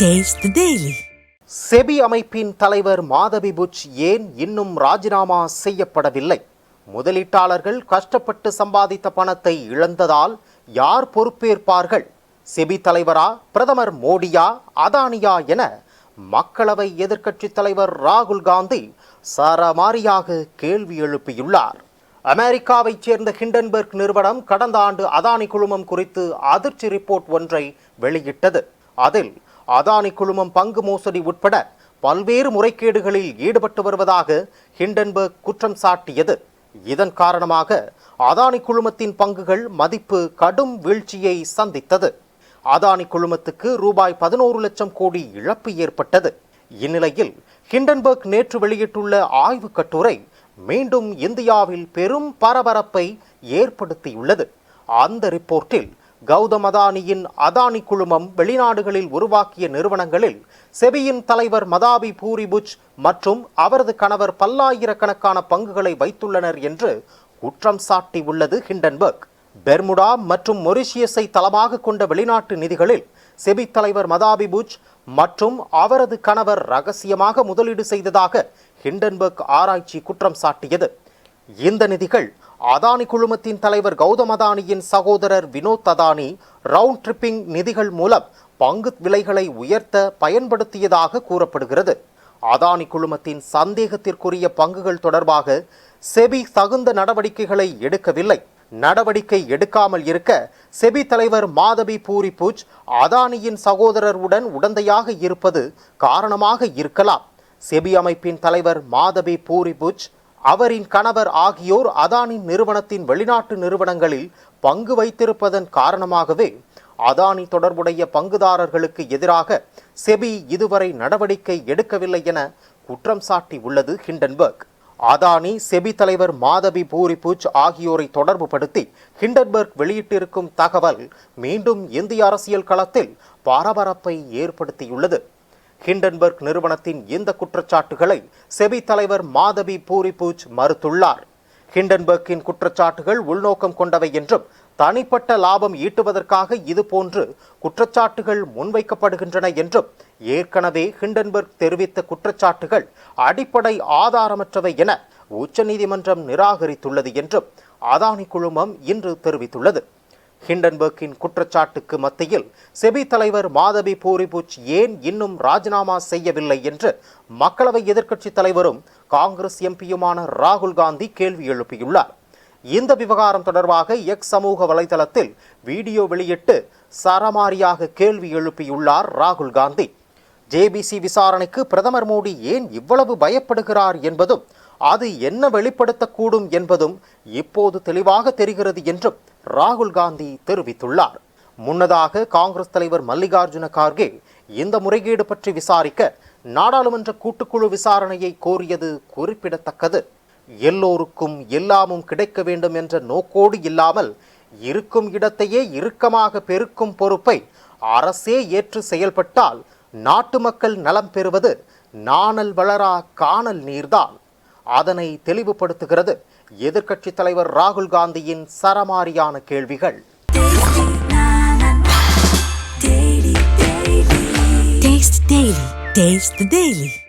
Taste daily SEBI அமைப்பின் தலைவர் மாதவி புச் ஏன் இன்னும் ராஜினாமா செய்யப்படவில்லை? முதலீட்டாளர்கள் கஷ்டப்பட்டு சம்பாதித்த பணத்தை இழந்ததால் யார் பொறுப்பேற்பார்கள்? செபி தலைவரா பிரதமர் மோடியா அதானியா என மக்களவை எதிர்க்கட்சித் தலைவர் ராகுல் காந்தி சரமாரியாக கேள்வி எழுப்பியுள்ளார். அமெரிக்காவைச் சேர்ந்த ஹிண்டன்பர்க் நிறுவனம் கடந்த ஆண்டு அதானி குழுமம் குறித்து அதிர்ச்சி ரிப்போர்ட் ஒன்றை வெளியிட்டது. அதில் அதானி குழுமம் பங்கு மோசடி உட்பட பல்வேறு முறைகேடுகளில் ஈடுபட்டு வருவதாக ஹிண்டன்பர்க் குற்றம் சாட்டியது. இதன் காரணமாக அதானி குழுமத்தின் பங்குகள் மதிப்பு கடும் வீழ்ச்சியை சந்தித்தது. அதானி குழுமத்துக்கு ரூபாய் பதினோரு லட்சம் கோடி இழப்பு ஏற்பட்டது. இந்நிலையில் ஹிண்டன்பர்க் நேற்று வெளியிட்டுள்ள ஆய்வுக் கட்டுரை மீண்டும் இந்தியாவில் பெரும் பரபரப்பை ஏற்படுத்தியுள்ளது. அந்த ரிப்போர்ட்டில் கௌதம் அதானியின் அதானி குழுமம் வெளிநாடுகளில் உருவாக்கிய நிறுவனங்களில் செபியின் தலைவர் மதாபி பூரி புஜ் மற்றும் அவரது கணவர் பல்லாயிரக்கணக்கான பங்குகளை வைத்துள்ளனர் என்று குற்றம் சாட்டியுள்ளது ஹிண்டன்பர்க். பெர்முடா மற்றும் மொரிஷியஸை தளமாக கொண்ட வெளிநாட்டு நிதிகளில் செபி தலைவர் மதாபி புஜ் மற்றும் அவரது கணவர் ரகசியமாக முதலீடு செய்ததாக ஹிண்டன்பர்க் ஆராய்ச்சி குற்றம் சாட்டியது. இந்த நிதிகள் அதானி குழுமத்தின் தலைவர் கௌதம் அதானியின் சகோதரர் வினோத் அதானி ரவுண்ட் ட்ரிப்பிங் நிதிகள் மூலம் பங்கு விலைகளை உயர்த்த பயன்படுத்தியதாக கூறப்படுகிறது. அதானி குழுமத்தின் சந்தேகத்திற்குரிய பங்குகள் தொடர்பாக செபி தகுந்த நடவடிக்கைகளை எடுக்கவில்லை. நடவடிக்கை எடுக்காமல் இருக்க செபி தலைவர் மாதவி பூரி பூஜ் அதானியின் சகோதரருடன் உடந்தையாக இருப்பது காரணமாக இருக்கலாம். செபி அமைப்பின் தலைவர் மாதவி பூரி பூஜ் அவரின் கணவர் ஆகியோர் அதானி நிறுவனத்தின் வெளிநாட்டு நிறுவனங்களில் பங்கு வைத்திருப்பதன் காரணமாகவே அதானி தொடர்புடைய பங்குதாரர்களுக்கு எதிராக செபி இதுவரை நடவடிக்கை எடுக்கவில்லை என குற்றம் சாட்டி உள்ளது ஹிண்டன்பர்க். அதானி செபி தலைவர் மாதவி பூரி பூச் ஆகியோரை தொடர்புபடுத்தி ஹிண்டன்பர்க் வெளியிட்டிருக்கும் தகவல் மீண்டும் இந்திய அரசியல் களத்தில் பரபரப்பை ஏற்படுத்தியுள்ளது. ஹிண்டன்பர்க் நிறுவனத்தின் இந்த குற்றச்சாட்டுகளை செபி தலைவர் மாதவி பூரிபூஜ் மறுத்துள்ளார். ஹிண்டன்பர்க்கின் குற்றச்சாட்டுகள் உள்நோக்கம் கொண்டவை என்றும் தனிப்பட்ட லாபம் ஈட்டுவதற்காக இதுபோன்று குற்றச்சாட்டுகள் முன்வைக்கப்படுகின்றன என்றும் ஏற்கனவே ஹிண்டன்பர்க் தெரிவித்த குற்றச்சாட்டுகள் அடிப்படை ஆதாரமற்றவை என உச்சநீதிமன்றம் நிராகரித்துள்ளது என்றும் அதானி குழுமம் இன்று தெரிவித்துள்ளது. ஹிண்டன்பர்க்கின் குற்றச்சாட்டுக்கு மத்தியில் செபி தலைவர் மாதவி பூரிபுச் ஏன் இன்னும் ராஜினாமா செய்யவில்லை என்று மக்களவை எதிர்க்கட்சித் தலைவரும் காங்கிரஸ் எம்பியுமான ராகுல் காந்தி கேள்வி எழுப்பியுள்ளார். இந்த விவகாரம் தொடர்பாக எக்ஸ் சமூக வலைதளத்தில் வீடியோ வெளியிட்டு சரமாரியாக கேள்வி எழுப்பியுள்ளார் ராகுல் காந்தி. ஜேபிசி விசாரணைக்கு பிரதமர் மோடி ஏன் இவ்வளவு பயப்படுகிறார் என்பதும் அது என்ன வெளிப்படுத்தக்கூடும் என்பதும் இப்போது தெளிவாக தெரிகிறது என்றும் ராகுல் காந்தி தெரிவித்துள்ளார். முன்னதாக காங்கிரஸ் தலைவர் மல்லிகார்ஜுன கார்கே இந்த முறைகேடு பற்றி விசாரிக்க நாடாளுமன்ற கூட்டுக்குழு விசாரணையை கோரியது குறிப்பிடத்தக்கது. எல்லோருக்கும் எல்லாமும் கிடைக்க வேண்டும் என்ற நோக்கோடு இல்லாமல் இருக்கும் இடத்தையே இறுக்கமாக பெருக்கும் பொறுப்பை அரசே ஏற்று செயல்பட்டால் நாட்டு மக்கள் நலம் பெறுவது நாணல் வளரா காணல் நீர்தான். அதனை தெளிவுபடுத்துகிறது எதிர்க்கட்சித் தலைவர் ராகுல் காந்தியின் சரமாரியான கேள்விகள். Taste the